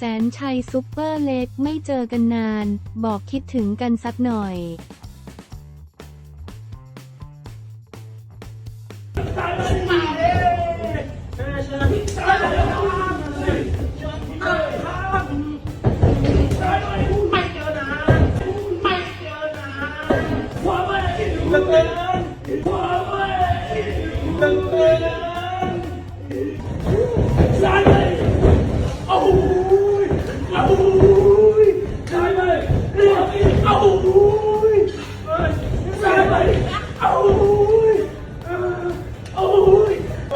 แสนชัยซุปเปอร์เล็กไม่เจอกันนาน บอกคิดถึงกันสักหน่อยไม่